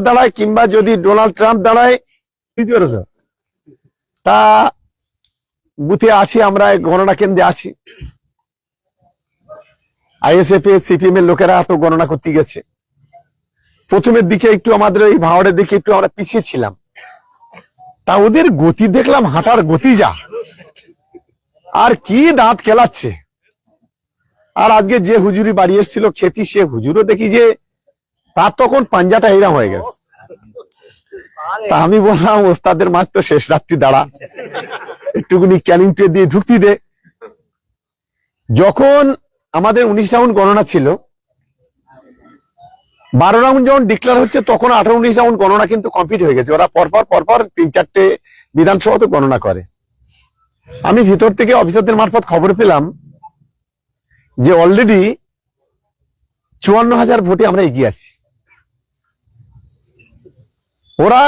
দাঁড়ায় কিংবা যদি ডোনাল্ড ট্রাম্প দাঁড়ায় বুঝতে পেরেছ তা বুথে আছি আমরা গণনা কেন্দ্রে আছি। আইএসএফ এ সিপিএম এর লোকেরা তো গণনা করতে গেছে। প্রথমের দিকে একটু আমাদের এই ভাওয়ারের দিকে একটু আমরা পিছিয়ে ছিলাম। তা ওদের গতি দেখলাম হাঁটার গতি যা। আর কি দাঁত খেলাচ্ছে। আর আজকে যে হুজুরি বাড়ি এসেছিল খেতি সে হুজুরও দেখি যে তার তখন পাঞ্জাটা এরাম হয়ে গেছে। তা আমি বললাম ওস্তাদের মাছ তো শেষ রাত্রি দাঁড়া। একটুখানি ক্যানিং ট্রে দিয়ে ঢুকতি দে। যখন আমাদের উনিশ রাউন্ড গণনা ছিল বারো রাউন্ড যখন ডিক্লেয়ার হচ্ছে তখন আঠারো উনিশ রাউন্ড গণনা কিন্তু কমপ্লিট হয়ে গেছে। ওরা পরপর পরপর তিন চারটে বিধানসভা তো গণনা করে। আমি ভিতর থেকে অফিসারদের মারফত খবর পেলাম যে অলরেডি চুয়ান্ন হাজার ভোটে আমরা এগিয়ে আছি। ওরা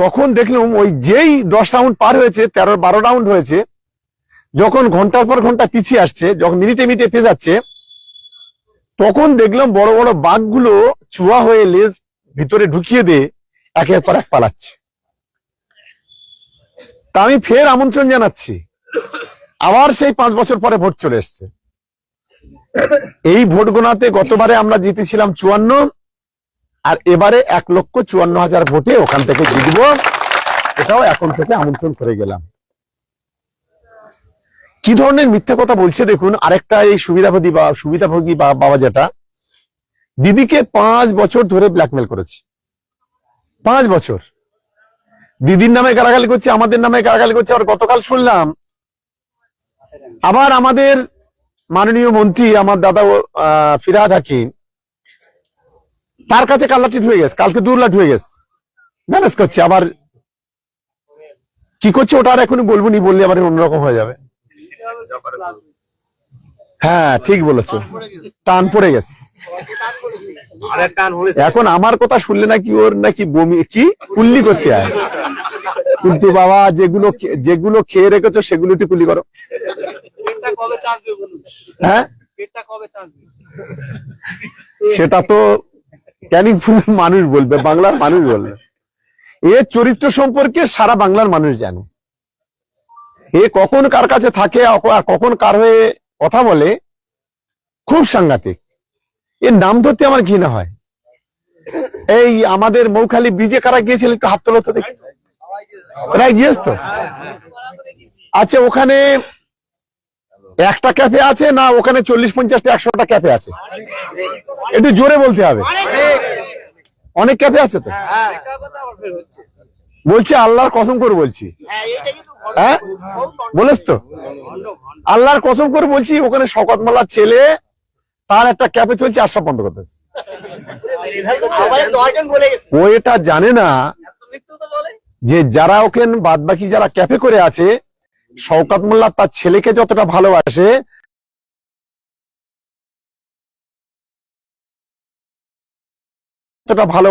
তখন দেখলাম ওই যেই দশ রাউন্ড পার হয়েছে, তেরো, বারো রাউন্ড হয়েছে, যখন ঘণ্টার পর ঘণ্টা পিছিয়ে আসছে, যখন মিনিটে মিনিটে পেয়ে যাচ্ছে, তখন দেখলাম বড় বড় বাঘগুলো চুয়া হয়ে লেজ ভিতরে ঢুকিয়ে দিয়ে একের পর এক পালাচ্ছে। তা আমি ফের আমন্ত্রণ জানাচ্ছি। আবার সেই পাঁচ বছর পরে ভোট চলে এসছে। এই ভোট গোনাতে গতবারে আমরা জিতেছিলাম চুয়ান্ন আর এবারে এক লক্ষ চুয়ান্ন হাজার ভোটে ওখান থেকে জিতবো। এটাও এখন থেকে আমন্ত্রণ করে গেলাম। কি ধরনের মিথ্যা কথা বলছে দেখুন, আরেকটা এই সুবিধাভোগী বা সুবিধাভোগী বা বাবা যেটা, দিদিকে পাঁচ বছর ধরে ব্ল্যাকমেল করেছে। পাঁচ বছর। দিদির নামে গালাগালি করছে, আমাদের নামে গালাগালি করছে আর গতকাল শুনলাম, আবার আমাদের মাননীয় মন্ত্রী, আমার দাদা ফিরাদ হাকিম তার কাছে কাল্লাটিট হয়ে গেছে কালকে দু লাট হয়ে গেছে। ম্যানেজ করছে আবার কি করছে ওটা আর এখনই বলব নি বললে আবার অন্যরকম হয়ে যাবে। হ্যাঁ ঠিক বলেছ। টান পড়ে গেছে। এখন আমার কথা শুনলে নাকি ওর নাকি বমি কি? কুল্লি করতে হয়। কিন্তু বাবা যেগুলো যেগুলো খেয়ে রেখেছো সেগুলো একটু কুল্লি করো। হ্যাঁ? সেটা তো ক্যানিং মানুষ বলবে, বাংলার মানুষ বলবে। এর চরিত্র সম্পর্কে সারা বাংলার মানুষ জানে। এ কখন কার কাছে থাকে আর কখন কার হয়ে কথা বলে, খুব সাংঘাতিক। এর নাম ধরতে আমার ঘৃণা হয়। এই আমাদের মৌখালি ব্রিজে কারা গিয়েছিল, একটু হাত তোলো তো দেখি। ওরা গিয়েছ তো? আচ্ছা ওখানে একটা ক্যাফে আছে না, ওখানে চল্লিশ পঞ্চাশটা, একশোটা ক্যাফে আছে। একটু জোরে বলতে হবে। অনেক ক্যাফে আছে তো? বলছি, আল্লাহর কসম করে বলছি। হ্যাঁ? বলেছ তো? আল্লাহর কসম করে বলছি, ওখানে শকত মালার ছেলে, তার একটা ক্যাফে চলছে সব বন্ধ করতেছে ও এটা জানে না যে যারা ওখানে বাদ বাকি যারা ক্যাফে করে আছে শওকাত মোল্লা তার ছেলেকে যতটা ভালোবাসে ততটা ভালো